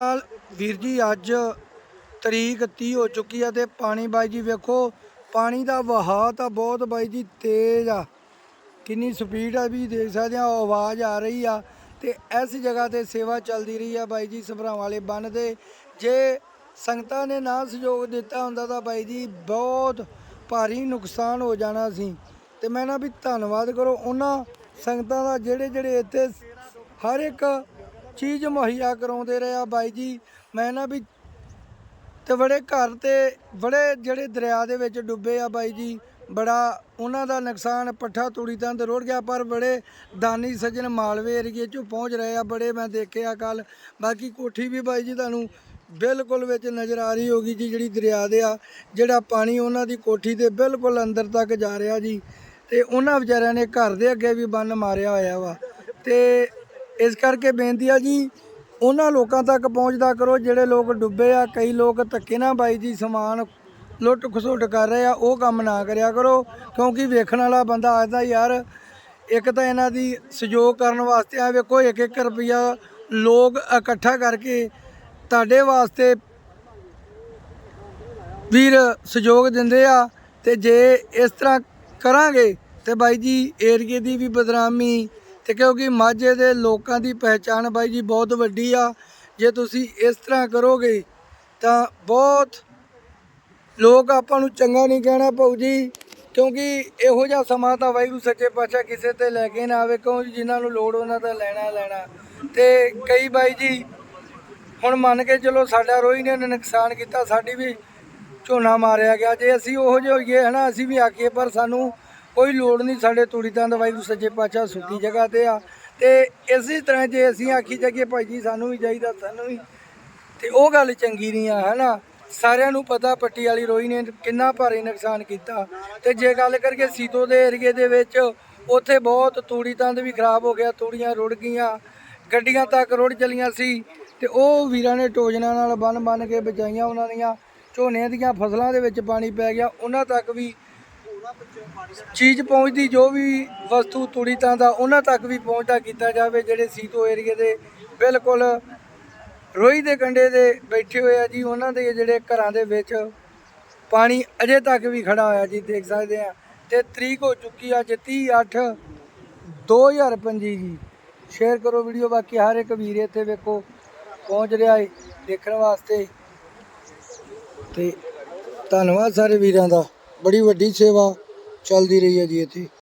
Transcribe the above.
ਨਾਲ ਵੀਰ ਜੀ, ਅੱਜ ਤਰੀਕ 30 ਹੋ ਚੁੱਕੀ ਆ ਤੇ ਪਾਣੀ ਬਾਈ ਜੀ ਵੇਖੋ, ਪਾਣੀ ਦਾ ਵਹਾਅ ਤਾਂ ਬਹੁਤ ਬਾਈ ਜੀ ਤੇਜ਼ ਆ। ਕਿੰਨੀ ਸਪੀਡ ਆ ਵੀ ਦੇਖ ਸਕਦੇ ਆ, ਆਵਾਜ਼ ਆ ਰਹੀ ਆ ਤੇ ਇਸ ਜਗ੍ਹਾ ਤੇ ਸੇਵਾ ਚੱਲਦੀ ਰਹੀ ਆ ਬਾਈ ਜੀ ਸਭਰਾਵਾਂ ਵਾਲੇ ਬੰਨ ਦੇ ਜੇ ਸੰਗਤਾਂ ਨੇ ਨਾ ਸਹਿਯੋਗ ਦਿੱਤਾ ਹੁੰਦਾ ਤਾਂ ਬਾਈ ਜੀ ਬਹੁਤ ਭਾਰੀ ਨੁਕਸਾਨ ਹੋ ਜਾਣਾ ਸੀ। ਤੇ ਮੈਂ ਨਾ ਵੀ ਧੰਨਵਾਦ ਕਰੋ, ਉਹਨਾਂ ਸੰਗਤਾਂ ਦਾ ਜਿਹੜੇ ਜਿਹੜੇ ਇੱਥੇ ਹਰ ਇੱਕ ਚੀਜ਼ ਮੁਹੱਈਆ ਕਰਾਉਂਦੇ ਰਹੇ ਆ ਬਾਈ ਜੀ। ਮੈਂ ਨਾ ਵੀ ਤੇ ਬੜੇ ਘਰ ਤੇ ਬੜੇ ਜਿਹੜੇ ਦਰਿਆ ਦੇ ਵਿੱਚ ਡੁੱਬੇ ਆ ਬਾਈ ਜੀ, ਬੜਾ ਉਹਨਾਂ ਦਾ ਨੁਕਸਾਨ ਪੱਠਾ ਤੂੜੀ ਤੰਦ ਰੁੜ ਗਿਆ, ਪਰ ਬੜੇ ਦਾਨੀ ਸੱਜਣ ਮਾਲਵੇ ਏਰੀਏ ਚੋਂ ਪਹੁੰਚ ਰਹੇ ਆ, ਬੜੇ ਮੈਂ ਦੇਖਿਆ ਕੱਲ ਬਾਕੀ ਕੋਠੀ ਵੀ ਬਾਈ ਜੀ ਤੁਹਾਨੂੰ ਬਿਲਕੁਲ ਵਿੱਚ ਨਜ਼ਰ ਆ ਰਹੀ ਹੋਗੀ ਜੀ ਜਿਹੜੀ ਦਰਿਆ ਦੇ ਆ, ਜਿਹੜਾ ਪਾਣੀ ਉਹਨਾਂ ਦੀ ਕੋਠੀ ਦੇ ਬਿਲਕੁਲ ਅੰਦਰ ਤੱਕ ਜਾ ਰਿਹਾ ਜੀ। ਤੇ ਉਹਨਾਂ ਵਿਚਾਰਿਆਂ ਨੇ ਘਰ ਦੇ ਅੱਗੇ ਵੀ ਬੰਨ ਮਾਰਿਆ ਹੋਇਆ ਵਾ। ਤੇ ਇਸ ਕਰਕੇ ਬੇਨਤੀ ਆ ਜੀ, ਉਹਨਾਂ ਲੋਕਾਂ ਤੱਕ ਪਹੁੰਚਦਾ ਕਰੋ, ਜਿਹੜੇ ਲੋਕ ਡੁੱਬੇ ਆ, ਕਈ ਲੋਕ ਧੱਕੇ ਨਾਲ ਬਾਈ ਜੀ ਸਮਾਨ ਲੁੱਟ ਖਸੁੱਟ ਕਰ ਰਹੇ ਆ, ਉਹ ਕੰਮ ਨਾ ਕਰਿਆ ਕਰੋ, ਕਿਉਂਕਿ ਵੇਖਣ ਵਾਲਾ ਬੰਦਾ ਆਖਦਾ ਯਾਰ, ਇੱਕ ਤਾਂ ਇਹਨਾਂ ਦੀ ਸਹਿਯੋਗ ਕਰਨ ਵਾਸਤੇ ਆ, ਵੇਖੋ ਇੱਕ ਇੱਕ ਰੁਪਿਆ ਲੋਕ ਇਕੱਠਾ ਕਰਕੇ ਤੁਹਾਡੇ ਵਾਸਤੇ ਵੀਰ ਸਹਿਯੋਗ ਦਿੰਦੇ ਆ, ਤੇ ਜੇ ਇਸ ਤਰ੍ਹਾਂ ਕਰਾਂਗੇ, ਤੇ ਬਾਈ ਜੀ ਏਰੀਏ ਦੀ ਵੀ ਬਦਨਾਮੀ ਤੇ ਕਿਉਂਕਿ ਮਾਝੇ ਦੇ ਲੋਕਾਂ ਦੀ ਪਹਿਚਾਣ ਬਾਈ ਜੀ ਬਹੁਤ ਵੱਡੀ ਆ। ਜੇ ਤੁਸੀਂ ਇਸ ਤਰ੍ਹਾਂ ਕਰੋਗੇ ਤਾਂ ਬਹੁਤ ਲੋਕ ਆਪਾਂ ਨੂੰ ਚੰਗਾ ਨਹੀਂ ਕਹਿਣਾ ਪਊ ਜੀ। ਕਿਉਂਕਿ ਇਹੋ ਜਿਹਾ ਸਮਾਂ ਤਾਂ ਵਾਹਿਗੁਰੂ ਸੱਚੇ ਪਾਤਸ਼ਾਹ ਕਿਸੇ ਤੇ ਲੈ ਕੇ ਨਾ ਆਵੇ ਕਿਉਂ ਜਿਨ੍ਹਾਂ ਨੂੰ ਲੋੜ ਉਹਨਾਂ ਦਾ ਲੈਣਾ ਲੈਣਾ। ਤੇ ਕਈ ਬਾਈ ਜੀ ਹੁਣ ਮੰਨ ਕੇ ਚਲੋ ਸਾਡਾ ਰੋਈ ਨੇ ਨੁਕਸਾਨ ਕੀਤਾ, ਸਾਡੀ ਵੀ ਝੋਨਾ ਮਾਰਿਆ ਗਿਆ। ਜੇ ਅਸੀਂ ਉਹੋ ਜਿਹੇ ਹੋਈਏ ਹਨਾ, ਅਸੀਂ ਵੀ ਆਖੀਏ, ਪਰ ਸਾਨੂੰ ਕੋਈ ਲੋੜ ਨਹੀਂ, ਸਾਡੇ ਤੂੜੀ ਤੰਦ ਵਾਹਿਗੁਰੂ ਸੱਜੇ ਪਾਤਸ਼ਾਹ ਸੁੱਕੀ ਜਗ੍ਹਾ ਤੇ ਆ। ਤੇ ਇਸੇ ਤਰ੍ਹਾਂ ਜੇ ਅਸੀਂ ਆਖੀ ਜਾਈਏ, ਭਾਈ ਜੀ, ਸਾਨੂੰ ਵੀ ਚਾਹੀਦਾ, ਸਾਨੂੰ ਵੀ। ਤੇ ਉਹ ਗੱਲ ਚੰਗੀ ਨਹੀਂ ਆ, ਹੈਨਾ? ਸਾਰਿਆਂ ਨੂੰ ਪਤਾ ਪੱਟੀ ਵਾਲੀ ਰੋਈ ਨੇ ਕਿੰਨਾ ਭਾਰੀ ਨੁਕਸਾਨ ਕੀਤਾ। ਤੇ ਜੇ ਗੱਲ ਕਰੀਏ ਸੀਤੋ ਦੇ ਏਰੀਏ ਦੇ ਵਿੱਚ, ਉੱਥੇ ਬਹੁਤ ਤੂੜੀ ਤੰਦ ਵੀ ਖਰਾਬ ਹੋ ਗਿਆ, ਤੂੜੀਆਂ ਰੁੜ ਗਈਆਂ, ਗੱਡੀਆਂ ਤੱਕ ਰੁੜ ਚਲੀਆਂ ਸੀ। ਤੇ ਉਹ ਵੀਰਾਂ ਨੇ ਟੋਜਨਾਂ ਨਾਲ ਬੰਨ ਬੰਨ ਕੇ ਬਚਾਈਆਂ ਉਹਨਾਂ ਦੀਆਂ। ਝੋਨੇ ਦੀਆਂ ਫਸਲਾਂ ਦੇ ਵਿੱਚ ਪਾਣੀ ਪੈ ਗਿਆ, ਉਹਨਾਂ ਤੱਕ ਵੀ ਚੀਜ਼ ਪਹੁੰਚਦੀ, ਜੋ ਵੀ ਵਸਤੂ, ਤੂੜੀ, ਤਾਂ ਦਾ ਉਹਨਾਂ ਤੱਕ ਵੀ ਪਹੁੰਚਦਾ, ਕੀਤਾ ਜਾਵੇ, ਜਿਹੜੇ ਸੀਤੋ ਏਰੀਏ ਦੇ ਬਿਲਕੁਲ ਰੋਈ ਦੇ ਕੰਢੇ ਦੇ ਬੈਠੇ ਹੋਏ ਆ ਜੀ, ਉਹਨਾਂ ਦੇ ਜਿਹੜੇ ਘਰਾਂ ਦੇ ਵਿੱਚ ਪਾਣੀ ਅਜੇ ਤੱਕ ਵੀ ਖੜਾ ਹੋਇਆ ਜੀ, ਦੇਖ ਸਕਦੇ ਆ। ਤੇ ਤਰੀਕ ਹੋ ਚੁੱਕੀ ਆ ਅੱਜ 30 8 2025 ਜੀ। ਸ਼ੇਅਰ ਕਰੋ ਵੀਡੀਓ, ਬਾਕੀ ਹਰ ਇੱਕ ਵੀਰ ਇੱਥੇ ਵੇਖੋ, ਪਹੁੰਚ ਰਿਹਾ ਹੈ ਦੇਖਣ ਵਾਸਤੇ। ਤੇ ਧੰਨਵਾਦ ਸਾਰੇ ਵੀਰਾਂ ਦਾ। ਬੜੀ ਵੱਡੀ ਸੇਵਾ ਚੱਲਦੀ ਰਹੀ ਹੈ ਜੀ ਇੱਥੇ।